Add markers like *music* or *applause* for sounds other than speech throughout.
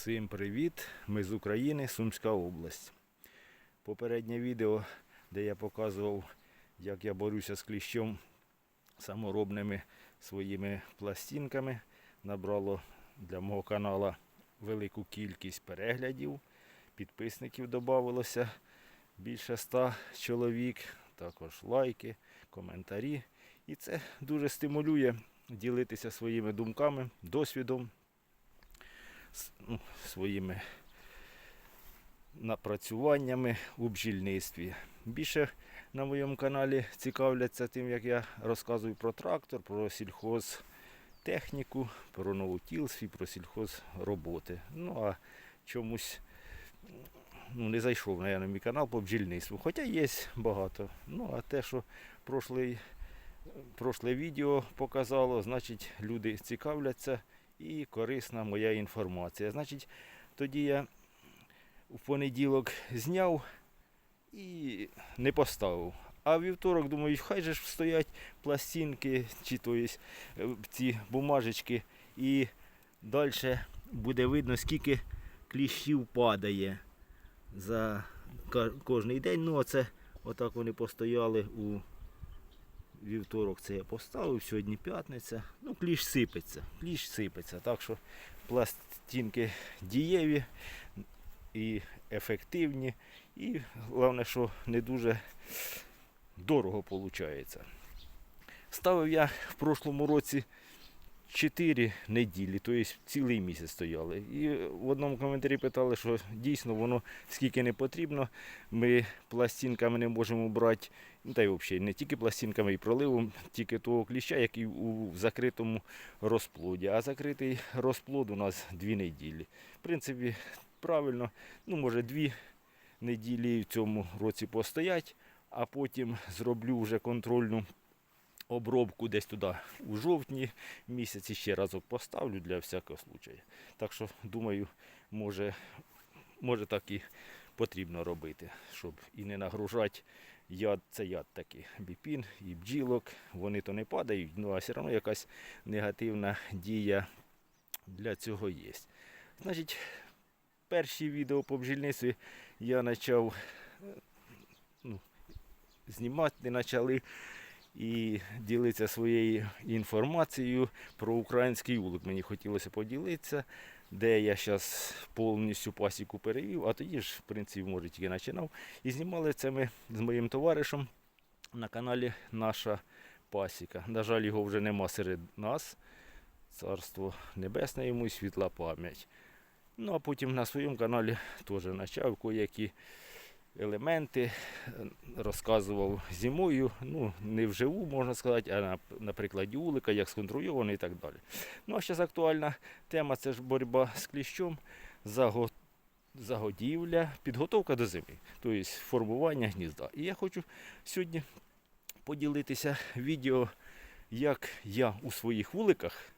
Всім привіт! Ми з України, Сумська область. Попереднє відео, де я показував, як я борюся з кліщом саморобними своїми пластинками, набрало для мого каналу велику кількість переглядів, підписників додавалося більше ста чоловік, також лайки, коментарі. І це дуже стимулює ділитися своїми думками, досвідом ну, своїми напрацюваннями у бджільництві. Більше на моєму каналі цікавляться тим, як я розказую про трактор, про сільхозтехніку, про новотілсві, про сільхозроботи. Ну а чомусь ну, не зайшов на мій канал по бджільництву. Хоча є багато. Ну а те, що прошлий, прошле відео показало, значить люди цікавляться і корисна моя інформація. Значить, тоді я в понеділок зняв і не поставив. А вівторок думаю, хай же ж стоять пластинки, чи то е, ці бумажечки, і далі буде видно, скільки кліщів падає за кожний день. Ну, оце отак вони постояли у вівторок це я поставив, сьогодні п'ятниця. Ну, кліщ сипеться, кліщ сипеться. Так що пластинки дієві і ефективні. І головне, що не дуже дорого виходить. Ставив я в прошлому році 4 неділі, тобто цілий місяць стояли. І в одному коментарі питали, що дійсно воно скільки не потрібно. Ми пластинками не можемо брати, ну та й взагалі не тільки пластинками і проливом, тільки того кліща, який у закритому розплоді. А закритий розплод у нас 2 неділі. В принципі, правильно, ну може дві неділі в цьому році постоять, а потім зроблю вже контрольну обробку десь туди у жовтні місяці ще разок поставлю для всякого случаю. Так що, думаю, може, може так і потрібно робити, щоб і не нагружати яд, це яд такий, біпін і бджілок, вони то не падають, ну а все одно якась негативна дія для цього є. Значить, перші відео по бджільництві я почав ну, знімати, почали і ділитися своєю інформацією про український улик. Мені хотілося поділитися, де я зараз повністю пасіку перевів, а тоді ж, в принципі, може, тільки починав. І знімали це ми з моїм товаришем на каналі Наша Пасіка. На жаль, його вже нема серед нас. Царство небесне йому і світла пам'ять. Ну а потім на своєму каналі теж почав які елементи розказував зимою, ну не вживу, можна сказати, а на, на прикладі улика, як сконструйовано і так далі. Ну а зараз актуальна тема це ж боротьба з кліщом, заго- загодівля, підготовка до зими, тобто формування гнізда. І я хочу сьогодні поділитися відео, як я у своїх вуликах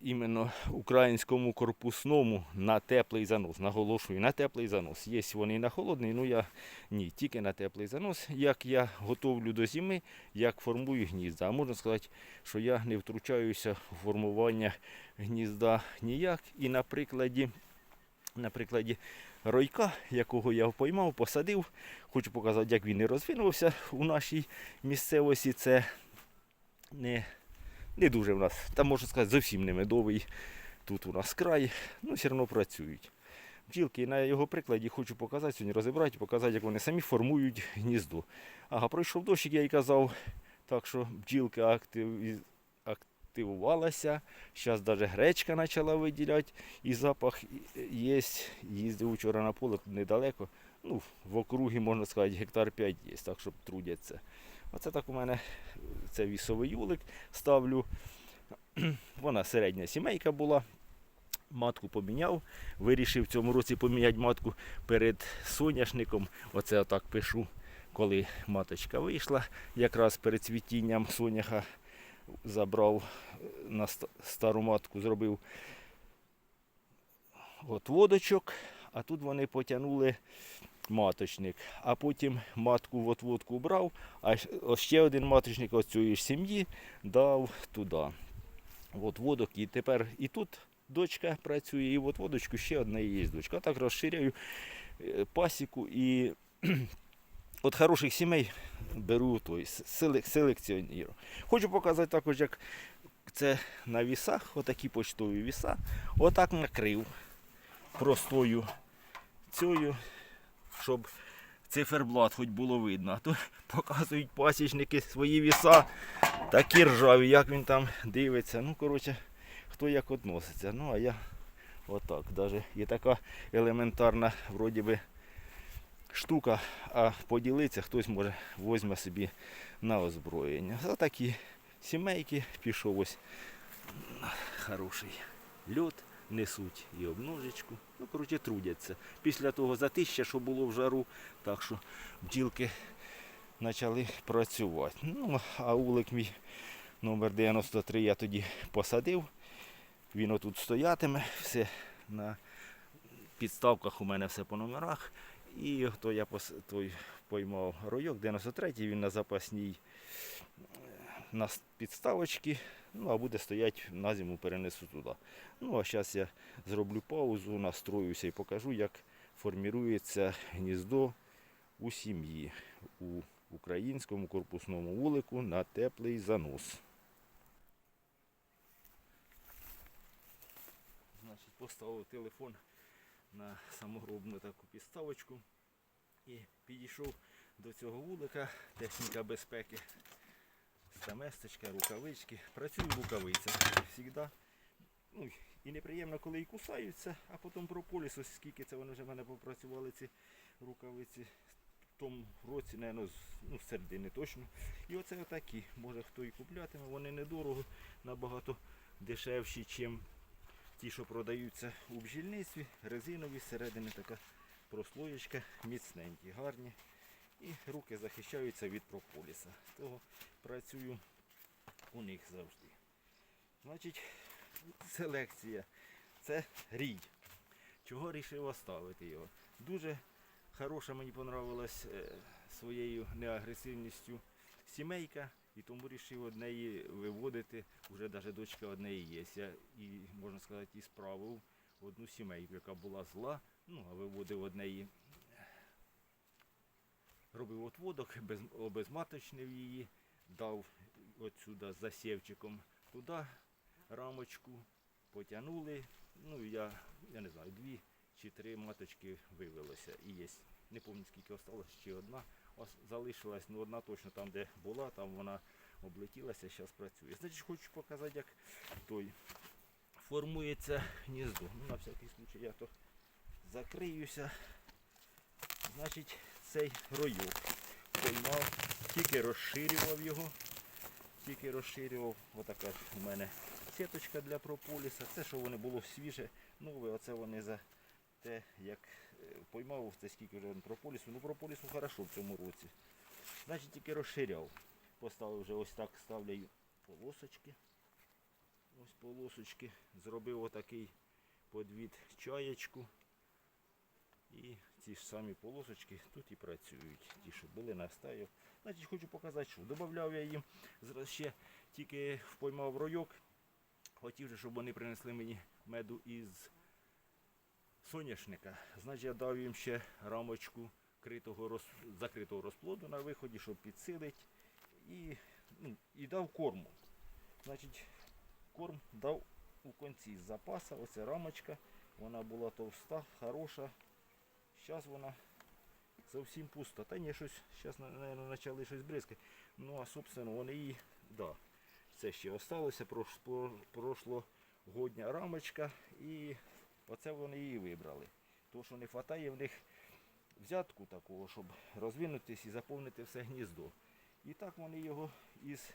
іменно українському корпусному на теплий занос. Наголошую, на теплий занос. Є вони на холодний, ну я ні, тільки на теплий занос. Як я готовлю до зими, як формую гнізда. А можна сказати, що я не втручаюся у формування гнізда ніяк. І на прикладі, на прикладі ройка, якого я поймав, посадив. Хочу показати, як він і розвинувся у нашій місцевості. Це не не дуже в нас, там можна сказати, зовсім не медовий. Тут у нас край, ну все одно працюють. Бджілки на його прикладі хочу показати, сьогодні розібрати, показати, як вони самі формують гніздо. Ага, пройшов дощик, я й казав, так що бджілка актив... активувалася. Зараз навіть гречка почала виділяти, і запах є. Їздив вчора на поле недалеко. Ну, в округі, можна сказати, гектар 5 є, так що трудяться. Оце так у мене це вісовий юлик ставлю. *clears throat* Вона середня сімейка була. Матку поміняв. Вирішив в цьому році поміняти матку перед соняшником. Оце отак пишу, коли маточка вийшла. Якраз перед цвітінням соняха забрав на стару матку, зробив от водочок, а тут вони потягнули маточник. А потім матку в отводку брав, а ще один маточник ось цієї ж сім'ї дав туди. От водок. І тепер і тут дочка працює, і от водочку ще одна є дочка. Так розширяю е, пасіку і *clears throat* от хороших сімей беру той селек- селекціонірую. Хочу показати також, як це на вісах, отакі почтові віса, отак накрив простою цією, щоб циферблат хоч було видно. А то *laughs* показують пасічники свої віса, такі ржаві, як він там дивиться. Ну, коротше, хто як відноситься. Ну, а я отак. Даже є така елементарна, вроді би, штука, а поділитися хтось може візьме собі на озброєння. За такі сімейки пішов ось хороший льот, несуть і обножечку. Ну, коротше, трудяться. Після того затища, що було в жару, так що бджілки почали працювати. Ну, а улик мій номер 93 я тоді посадив. Він отут стоятиме, все на підставках у мене все по номерах. І то я пос- той поймав ройок 93 він на запасній е, на підставочці, ну а буде стояти на зиму перенесу туди. Ну а зараз я зроблю паузу, настроюся і покажу, як формірується гніздо у сім'ї у українському корпусному вулику на теплий занос. Значить, поставив телефон на саморобну таку підставочку і підійшов до цього вулика, техніка безпеки, стаместочка, рукавички. Працюю в рукавицях завжди. Ну, і неприємно, коли і кусаються, а потім прополіс, ось скільки це вони вже в мене попрацювали ці рукавиці. В тому році, наверное, з, ну, середини точно. І оце отакі. Може хто і куплятиме, вони недорого, набагато дешевші, ніж ті, що продаються у бджільництві. Резинові, зсередини така прослоєчка, міцненькі, гарні. І руки захищаються від прополіса. Того працюю у них завжди. Значить, селекція. Це рій. Чого вирішив оставити його? Дуже хороша мені понравилась е, своєю неагресивністю сімейка, і тому вирішив однеї виводити. Уже навіть дочка однеї є. Я і, можна сказати, і справив одну сімейку, яка була зла, ну, а виводив однеї. Робив отводок, *laughs* без, обезматочнив її, дав отсюда засівчиком туди рамочку, потягнули. Ну, я, я не знаю, дві чи три маточки вивелося і є. Не пам'ятаю, скільки осталось, ще одна. Залишилась, ну одна точно там, де була, там вона облетілася, зараз працює. Значить, хочу показати, як той формується гніздо. Ну, на всякий случай я то закриюся. Значить, цей ройок поймав, тільки розширював його, тільки розширював. Отака у мене сіточка для прополіса. Це що вони було свіже, нове, оце вони за те, як е, поймав, це скільки вже прополісу. Ну прополісу хорошо в цьому році. Значить тільки розширяв. Поставив вже ось так ставляю полосочки. Ось полосочки. Зробив отакий подвід чаєчку. І ці ж самі полосочки тут і працюють. Ті, що були наставив. Значить, хочу показати, що додавав я їм зараз ще тільки впоймав ройок. Хотів же, щоб вони принесли мені меду із соняшника. Значить, я дав їм ще рамочку критого роз... закритого розплоду на виході, щоб підсилити. І, ну, і дав корму. Значить, корм дав у кінці з запаса. Оця рамочка. Вона була товста, хороша. Зараз вона зовсім пуста. Та ні, щось, зараз, мабуть, почали щось бризкати. Ну, а, собственно, вони і, да, це ще осталося, прош- прошло годня рамочка, і оце вони її вибрали. Тому що не вистачає в них взятку такого, щоб розвинутись і заповнити все гніздо. І так вони його із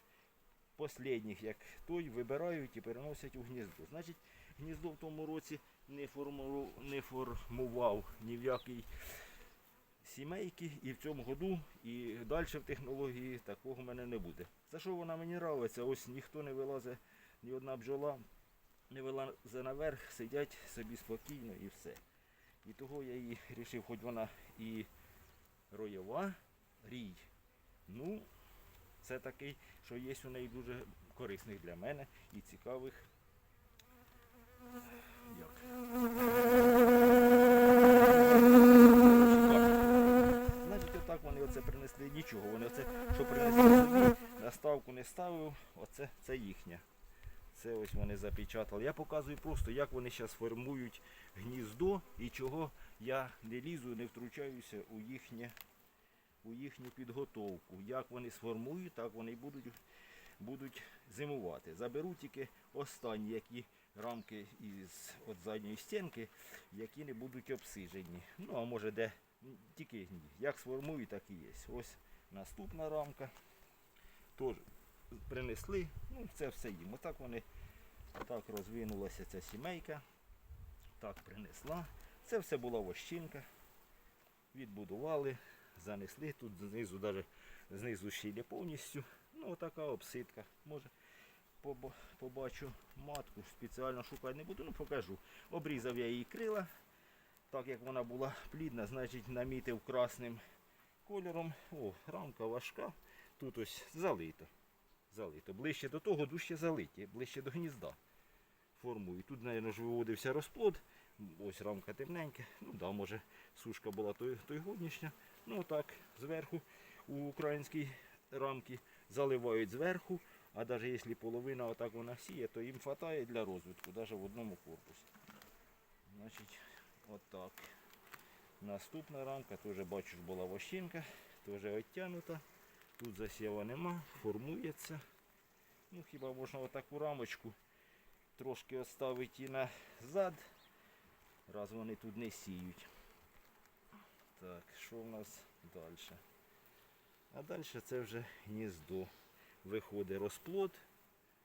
останніх, як той, вибирають і переносять у гніздо. Значить, гніздо в тому році не, форму, не формував ні в якій сімейки, і в цьому году, і далі в технології такого в мене не буде. За що вона мені подобається? Ось ніхто не вилазить, ні одна бджола не вилазить наверх, сидять собі спокійно і все. І того я її вирішив, хоч вона і роєва, рій. Ну, це такий, що є у неї дуже корисних для мене і цікавих Yok. Навіть отак вони оце принесли нічого. Вони оце, що е. принесли собі, на не ставив, оце це їхнє. Це ось вони запечатали. Я показую просто, як вони зараз формують гніздо і чого я не лізу, не втручаюся у їхнє у їхню підготовку. Як вони сформують, так вони будуть будуть зимувати. Заберу тільки останні, які рамки із от задньої стінки, які не будуть обсижені. Ну, а може де тільки гній. Як сформують, так і є. Ось наступна рамка. Тож принесли, ну це все їм. Отак вони так розвинулася ця сімейка. Так принесла. Це все була вощинка. Відбудували, занесли тут знизу, навіть знизу щілі повністю. Ну, отака обсидка. Може, побачу матку, спеціально шукати не буду, ну покажу. Обрізав я її крила. Так як вона була плідна, значить намітив красним кольором. О, рамка важка. Тут ось залито. Залито. Ближче до того дужче залиті, ближче до гнізда. Формую. Тут, мабуть, виводився розплод. Ось рамка темненька. Ну да, може сушка була той, той годнішня. Ну так, зверху у українській рамки заливають зверху, а навіть якщо половина отак вона сіє, то їм вистачає для розвитку, навіть в одному корпусі. Значить, отак. Наступна рамка, теж бачиш, була вощинка, теж оттянута. Тут засіва нема, формується. Ну, хіба можна отаку рамочку трошки оставити і назад, раз вони тут не сіють. Так, що в нас далі? А далі це вже гніздо. Виходить розплод.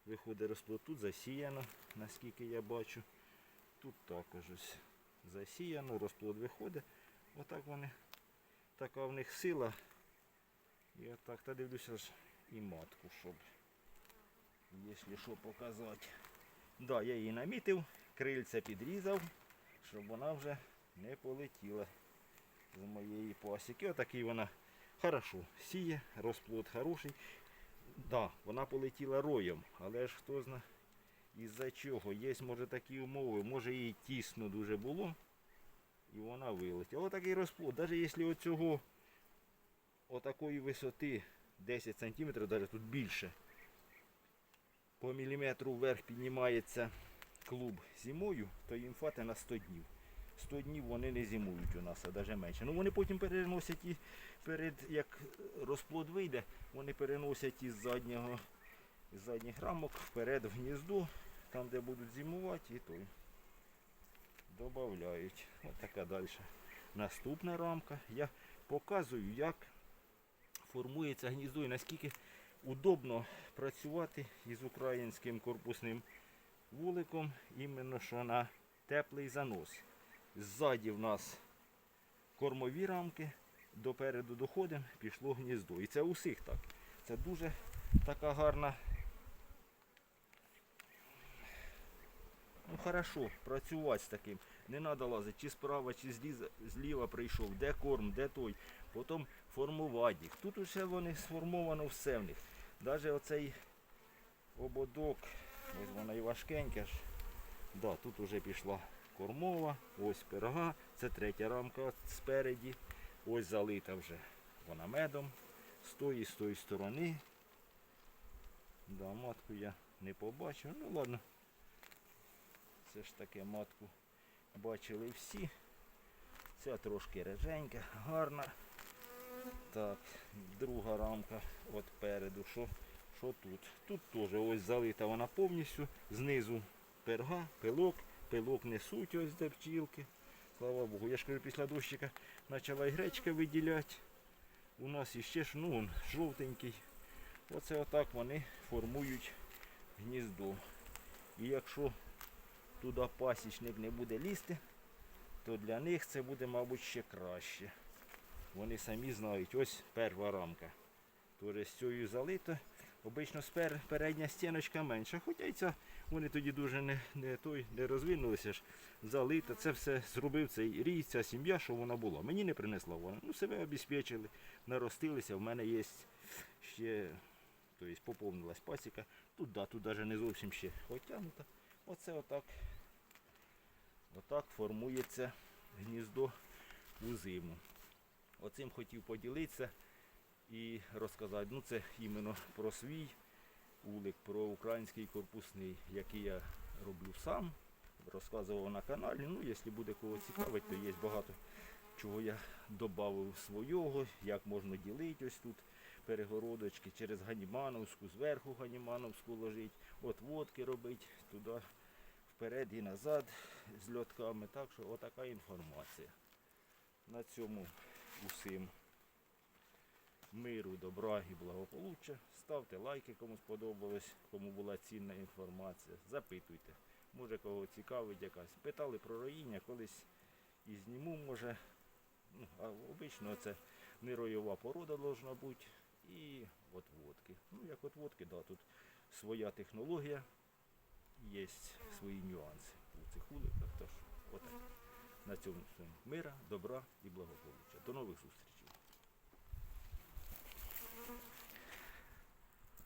Виходить розплод. Тут засіяно, наскільки я бачу. Тут також ось засіяно, розплод виходить. Отак вони, така в них сила. І отак, та дивлюся ж і матку, щоб, якщо що показати. Да, я її намітив, крильця підрізав, щоб вона вже не полетіла з моєї пасіки. Отакий вона хорошо сіє, розплод хороший. Да, вона полетіла роєм, але ж хто зна із-за чого. Є, може, такі умови, може їй тісно дуже було. І вона вилетіла. Отакий розплод. Навіть якщо оцього отакої висоти 10 см, навіть тут більше, по міліметру вверх піднімається клуб зимою, то їм хватить на 100 днів. 100 днів вони не зимують у нас, а навіть менше. Ну вони потім переносять і перед як розплод вийде, вони переносять із заднього із задніх рамок вперед в гніздо, там де будуть зимувати, і той додають. Ось така далі. Наступна рамка. Я показую, як формується гніздо і наскільки удобно працювати із українським корпусним вуликом, іменно що на теплий занос. Ззаді в нас кормові рамки, допереду доходимо, пішло гніздо. І це у всіх так. Це дуже така гарна. Ну хорошо, працювати з таким. Не треба лазити, чи справа, чи зліва прийшов, де корм, де той. Потім формувати їх. Тут усе вони сформовано все в них. Навіть оцей ободок, ось вона і важкенька ж. Да, тут вже пішла кормова, ось пирога, це третя рамка спереді. Ось залита вже вона медом. З тої, з тої сторони. Да, матку я не побачив. Ну ладно. Це ж таке матку бачили всі. Ця трошки реженька, гарна. Так, друга рамка от переду. Що, що тут? Тут теж ось залита вона повністю. Знизу перга, пилок. Пилок несуть ось де пчілки. Слава Богу. Я ж кажу, після дощика почала і гречка виділяти. У нас іще ж ну, он, жовтенький. Оце отак вони формують гніздо. І якщо туди пасічник не буде лізти, то для них це буде, мабуть, ще краще. Вони самі знають, ось перша рамка. Тоже з цією залито. Обично передня стіночка менша. Хоча ця вони тоді дуже не, не, той, не розвинулися ж. Залита. Це все зробив цей рій, ця сім'я, що вона була. Мені не принесла вона. Ну, себе обезпечили, наростилися. В мене є ще тобто, поповнилась пасіка. Тут, да, тут навіть не зовсім ще отягнута. Оце отак. Отак формується гніздо у зиму. Оцим хотів поділитися і розказати. Ну це іменно про свій вулик про український корпусний, який я роблю сам. Розказував на каналі. Ну, якщо буде кого цікавить, то є багато чого я додав свого, як можна ділити ось тут перегородочки через Ганімановську, зверху Ганімановську ложить, от водки робить, туди вперед і назад з льотками. Так що отака інформація. На цьому усім миру, добра і благополуччя. Ставте лайки, кому сподобалось, кому була цінна інформація. Запитуйте. Може кого цікавить якась. Питали про роїння, колись і зніму може. Ну, а обично це не роєва порода должна бути. І от водки. Ну, як от водки, да, тут своя технологія, є свої нюанси у цих вуликах. Тож, отак. На цьому мира, добра і благополуччя. До нових зустрічей.